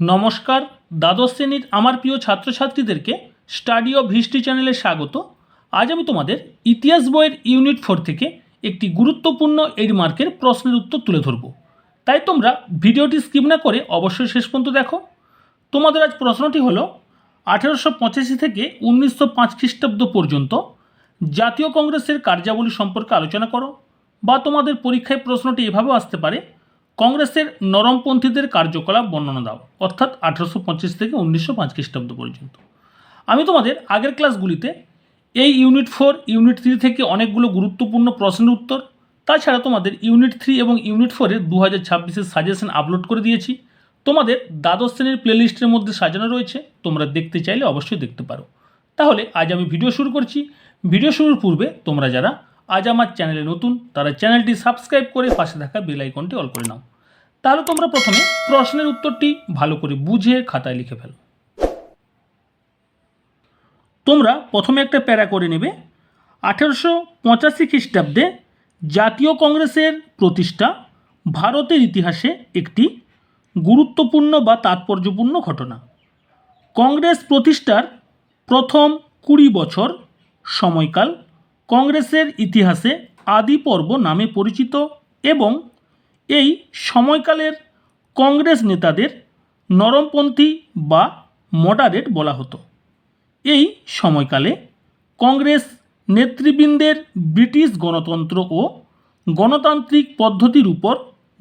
নমস্কার, দ্বাদশ শ্রেণির আমার প্রিয় ছাত্রছাত্রীদেরকে স্টাডি অফ হিস্ট্রি চ্যানেলে স্বাগত। আজ আমি তোমাদের ইতিহাস বইয়ের ইউনিট ফোর থেকে একটি গুরুত্বপূর্ণ এইট মার্কের প্রশ্নের উত্তর তুলে ধরব। তাই তোমরা ভিডিওটি স্কিপ না করে অবশ্যই শেষ পর্যন্ত দেখো। তোমাদের আজ প্রশ্নটি হলো, আঠেরোশো পঁচাশি থেকে উনিশশো পাঁচ খ্রিস্টাব্দ পর্যন্ত জাতীয় কংগ্রেসের কার্যাবলী সম্পর্কে আলোচনা করো, বা তোমাদের পরীক্ষায় প্রশ্নটি এভাবেও আসতে পারে কংগ্রেসের নরমপন্থীদের কার্যকলাপ বর্ণনা দাও, অর্থাৎ আঠেরোশো পঁচিশ থেকে উনিশশো পাঁচ খ্রিস্টাব্দ পর্যন্ত। আমি তোমাদের আগের ক্লাসগুলিতে এই ইউনিট ফোর, ইউনিট থ্রি থেকে অনেকগুলো গুরুত্বপূর্ণ প্রশ্নের উত্তর, তাছাড়া তোমাদের ইউনিট থ্রি এবং ইউনিট ফোরের দু হাজার ছাব্বিশের সাজেশন আপলোড করে দিয়েছি। তোমাদের দ্বাদশ শ্রেণির প্লেলিস্টের মধ্যে সাজানো রয়েছে, তোমরা দেখতে চাইলে অবশ্যই দেখতে পারো। তাহলে আজ আমি ভিডিও শুরু করছি। ভিডিও শুরুর পূর্বে তোমরা যারা আজ আমার চ্যানেলে নতুন, তারা চ্যানেলটি সাবস্ক্রাইব করে পাশে থাকা বেল আইকনটি অল করে নাও। তাহলে তোমরা প্রথমে প্রশ্নের উত্তরটি ভালো করে বুঝে খাতায় লিখে ফেলো। তোমরা প্রথমে একটা প্যারা করে নেবে। আঠেরোশো পঁচাশি খ্রিস্টাব্দে জাতীয় কংগ্রেসের প্রতিষ্ঠা ভারতের ইতিহাসে একটি গুরুত্বপূর্ণ বা তাৎপর্যপূর্ণ ঘটনা। কংগ্রেস প্রতিষ্ঠার প্রথম কুড়ি বছর সময়কাল কংগ্রেসের ইতিহাসে আদি পর্ব নামে পরিচিত এবং এই সময়কালের কংগ্রেস নেতাদের নরমপন্থী বা মডারেট বলা হতো। এই সময়কালে কংগ্রেস নেতৃবৃন্দের ব্রিটিশ গণতন্ত্র ও গণতান্ত্রিক পদ্ধতির উপর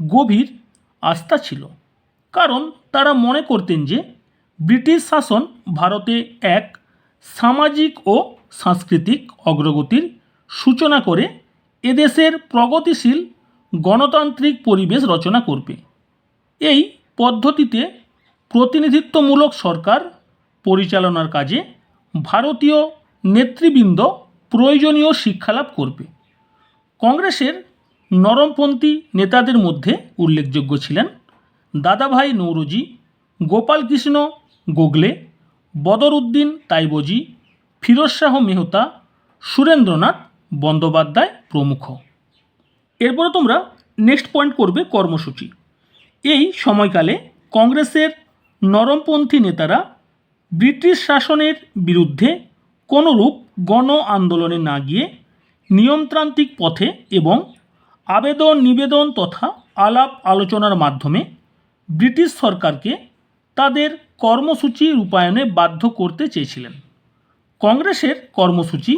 গভীর আস্থা ছিল। কারণ তারা মনে করতেন যে ব্রিটিশ শাসন ভারতে এক সামাজিক ও সাংস্কৃতিক অগ্রগতির সূচনা করে এদেশের প্রগতিশীল গণতান্ত্রিক পরিবেশ রচনা করবে। এই পদ্ধতিতে প্রতিনিধিত্বমূলক সরকার পরিচালনার কাজে ভারতীয় নেতৃবৃন্দ প্রয়োজনীয় শিক্ষালাভ করবে। কংগ্রেসের নরমপন্থী নেতাদের মধ্যে উল্লেখযোগ্য ছিলেন দাদাভাই নৌরোজি গোপালকৃষ্ণ গোগলে বদরউদ্দিন তাইবজি, ফিরোজ শাহ মেহতা, সুরেন্দ্রনাথ বন্দ্যোপাধ্যায় প্রমুখ। এরপরে তোমরা নেক্সট পয়েন্ট করবে কর্মসূচি। এই সময়কালে কংগ্রেসের নরমপন্থী নেতারা ব্রিটিশ শাসনের বিরুদ্ধে কোনোরূপ গণ আন্দোলনে না গিয়ে নিয়মতান্ত্রিক পথে এবং আবেদন নিবেদন তথা আলাপ আলোচনার মাধ্যমে ব্রিটিশ সরকারকে তাদের কর্মসূচি রূপায়ণে বাধ্য করতে চেয়েছিলেন। কংগ্রেসের কর্মসূচি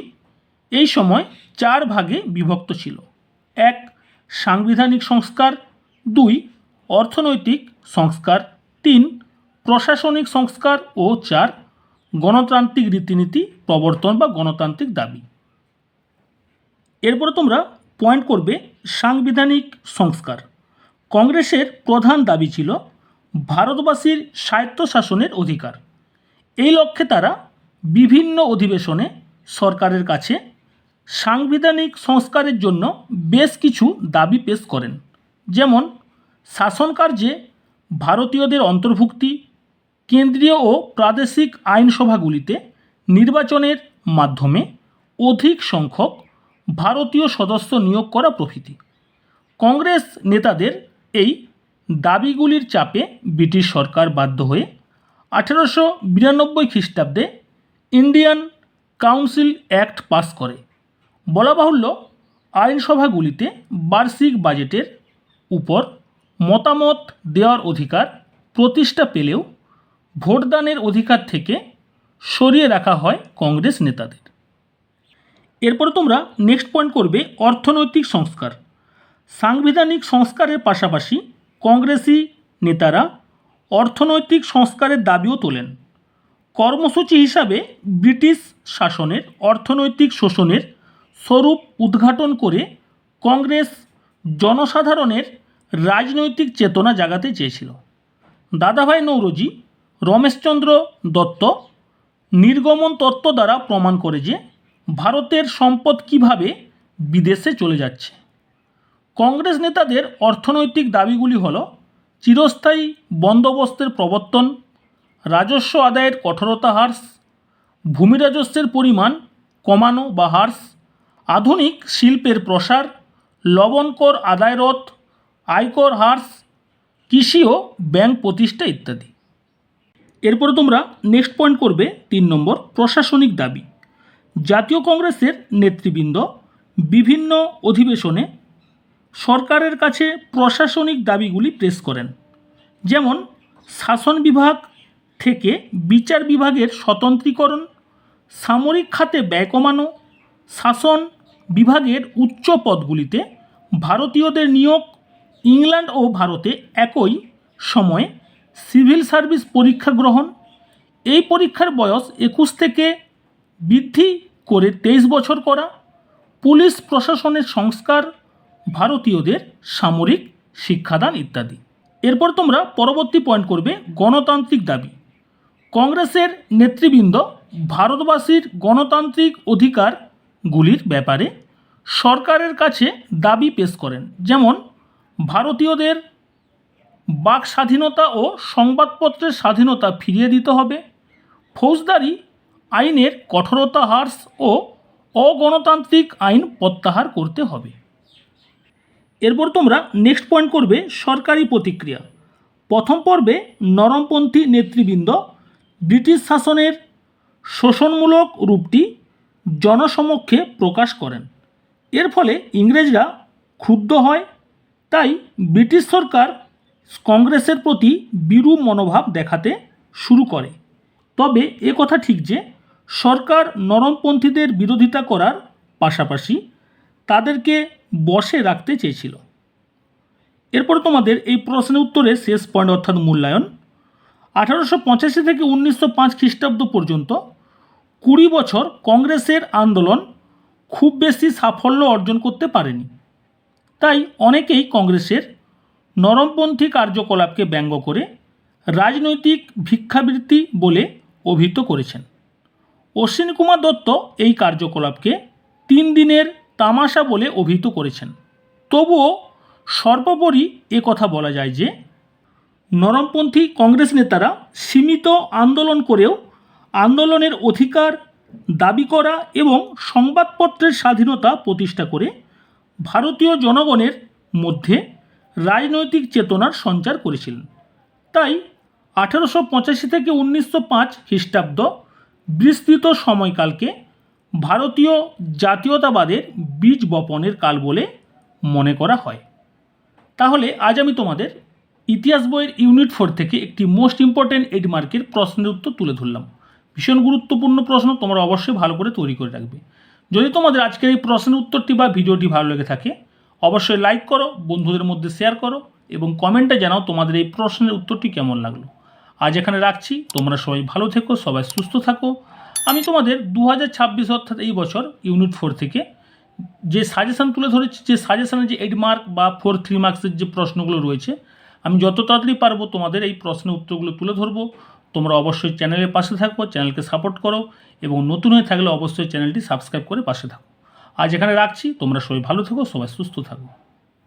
এই সময় চার ভাগে বিভক্ত ছিল। এক, সাংবিধানিক সংস্কার। দুই, অর্থনৈতিক সংস্কার। তিন, প্রশাসনিক সংস্কার। ও চার, গণতান্ত্রিক রীতিনীতি প্রবর্তন বা গণতান্ত্রিক দাবি। এরপরে তোমরা পয়েন্ট করবে সাংবিধানিক সংস্কার। কংগ্রেসের প্রধান দাবি ছিল ভারতবাসীর স্বায়ত্তশাসনের অধিকার। এই লক্ষ্যে তারা বিভিন্ন অধিবেশনে সরকারের কাছে সাংবিধানিক সংস্কারের জন্য বেশ কিছু দাবি পেশ করেন। যেমন, শাসন কার্যে ভারতীয়দের অন্তর্ভুক্তি, কেন্দ্রীয় ও প্রাদেশিক আইনসভাগুলিতে নির্বাচনের মাধ্যমে অধিক সংখ্যক ভারতীয় সদস্য নিয়োগ করা প্রভৃতি। কংগ্রেস নেতাদের এই দাবিগুলির চাপে ব্রিটিশ সরকার বাধ্য হয়ে আঠেরোশো বিরানব্বই খ্রিস্টাব্দে ইন্ডিয়ান কাউন্সিল অ্যাক্ট পাস করে। বলা বাহুল্য, আইনসভাগুলিতে বার্ষিক বাজেটের উপর মতামত দেওয়ার অধিকার প্রতিষ্ঠা পেলেও ভোটদানের অধিকার থেকে সরিয়ে রাখা হয় কংগ্রেস নেতাদের। এরপর তোমরা নেক্সট পয়েন্ট করবে অর্থনৈতিক সংস্কার। সাংবিধানিক সংস্কারের পাশাপাশি কংগ্রেসি নেতারা অর্থনৈতিক সংস্কারের দাবিও তোলেন। কর্মসূচি হিসাবে ব্রিটিশ শাসনের অর্থনৈতিক শোষণের স্বরূপ উদ্ঘাটন করে কংগ্রেস জনসাধারণের রাজনৈতিক চেতনা জাগাতে চেয়েছিল। দাদাভাই নৌরজি, রমেশচন্দ্র দত্ত, নির্গমন তত্ত্ব দ্বারা প্রমাণ করে যে ভারতের সম্পদ কীভাবে বিদেশে চলে যাচ্ছে। কংগ্রেস নেতাদের অর্থনৈতিক দাবিগুলি হল চিরস্থায়ী বন্দোবস্তের প্রবর্তন, রাজস্ব আদায়ের কঠোরতা হ্রাস, ভূমি রাজস্বের পরিমাণ কমানো বা হ্রাস আধুনিক শিল্পের প্রসার, লবণকর আদায় রোধ আয়কর হ্রাস, কৃষি ও ব্যাংক প্রতিষ্ঠা ইত্যাদি। এরপরে তোমরা নেক্সট পয়েন্ট করবে তিন নম্বর প্রশাসনিক দাবি। জাতীয় কংগ্রেসের নেতৃবৃন্দ বিভিন্ন অধিবেশনে সরকারের কাছে প্রশাসনিক দাবিগুলি প্রেস করেন। যেমন, শাসন বিভাগ থেকে বিচার বিভাগের স্বতন্ত্রীকরণ, সামরিক খাতে ব্যয় কমানো, শাসন বিভাগের উচ্চ পদগুলিতে ভারতীয়দের নিয়োগ ইংল্যান্ড ও ভারতে একই সময়ে সিভিল সার্ভিস পরীক্ষা গ্রহণ। এই পরীক্ষার বয়স একুশ থেকে বৃদ্ধি করে তেইশ বছর করা। পুলিশ প্রশাসনের সংস্কার, ভারতীয়দের সামরিক শিক্ষাদান ইত্যাদি। এরপর তোমরা পরবর্তী পয়েন্ট করবে গণতান্ত্রিক দাবি। কংগ্রেসের নেতৃবৃন্দ ভারতবাসীর গণতান্ত্রিক অধিকারগুলির ব্যাপারে সরকারের কাছে দাবি পেশ করেন। যেমন, ভারতীয়দের বাক স্বাধীনতা ও সংবাদপত্রের স্বাধীনতা ফিরিয়ে দিতে হবে, ফৌজদারি আইনের কঠোরতা হ্রাস ও অগণতান্ত্রিক আইন প্রত্যাহার করতে হবে। এরপর তোমরা নেক্সট পয়েন্ট করবে সরকারি প্রতিক্রিয়া। প্রথম পর্বে নরমপন্থী নেতৃবৃন্দ ব্রিটিশ শাসনের শোষণমূলক রূপটি জনসমক্ষে প্রকাশ করেন। এর ফলে ইংরেজরা ক্ষুব্ধ হয়, তাই ব্রিটিশ সরকার কংগ্রেসের প্রতি বিরূপ মনোভাব দেখাতে শুরু করে। তবে এ কথা ঠিক যে, সরকার নরমপন্থীদের বিরোধিতা করার পাশাপাশি তাদেরকে বসে রাখতে চেয়েছিল। এরপর তোমাদের এই প্রশ্নের উত্তরে শেষ পয়েন্ট অর্থাৎ মূল্যায়ন। আঠারোশো পঁচাশি থেকে উনিশশো পাঁচ খ্রিস্টাব্দ পর্যন্ত কুড়ি বছর কংগ্রেসের আন্দোলন খুব বেশি সাফল্য অর্জন করতে পারেনি। তাই অনেকেই কংগ্রেসের নরমপন্থী কার্যকলাপকে ব্যঙ্গ করে রাজনৈতিক ভিক্ষাবৃত্তি বলে অভিহিত করেছেন। অশ্বিনী কুমার দত্ত এই কার্যকলাপকে তিন দিনের তামাশা বলে অভিহিত করেছেন। তবুও সর্বোপরি এ কথা বলা যায় যে, নরমপন্থী কংগ্রেস নেতারা সীমিত আন্দোলন করেও আন্দোলনের অধিকার, দাবি করা এবং সংবাদপত্রের স্বাধীনতা প্রতিষ্ঠা করে ভারতীয় জনগণের মধ্যে রাজনৈতিক চেতনার সঞ্চার করেছিলেন। তাই আঠারোশো পঁচাশি থেকে উনিশশো পাঁচ খ্রিস্টাব্দ বিস্তৃত সময়কালকে ভারতীয় জাতীয়তাবাদের বীজ বপনের কাল বলে মনে করা হয়। তাহলে আজ আমি তোমাদের ইতিহাস বইয়ের ইউনিট ফোর থেকে একটি মোস্ট ইম্পর্ট্যান্ট এডমার্কের প্রশ্নের উত্তর তুলে ধরলাম। ভীষণ গুরুত্বপূর্ণ প্রশ্ন তোমরা অবশ্যই ভালো করে তৈরি করে রাখবে। যদি তোমাদের আজকের এই প্রশ্নের উত্তরটি বা ভিডিওটি ভালো লেগে থাকে, অবশ্যই লাইক করো, বন্ধুদের মধ্যে শেয়ার করো এবং কমেন্টে জানাও তোমাদের এই প্রশ্নের উত্তরটি কেমন লাগল। আজ এখানে রাখছি, তোমরা সবাই ভালো থেকো, সবাই সুস্থ থাকো। আমি তোমাদের দু হাজার ছাব্বিশ অর্থাৎ এই বছর ইউনিট ফোর থেকে যে সাজেশান তুলে ধরেছি, যে সাজেশানে যে এইট মার্ক বা ফোর থ্রি মার্কসের যে প্রশ্নগুলো রয়েছে, আমি যত তাড়াতাড়ি পারব তোমাদের এই প্রশ্নের উত্তরগুলো তুলে ধরবো। তোমরা অবশ্যই চ্যানেলের পাশে থাকো, চ্যানেলকে সাপোর্ট করো এবং নতুন হয়ে থাকলে অবশ্যই চ্যানেলটি সাবস্ক্রাইব করে পাশে থাকো। আজ এখানে রাখছি, তোমরা সবাই ভালো থাকো, সবাই সুস্থ থাকো।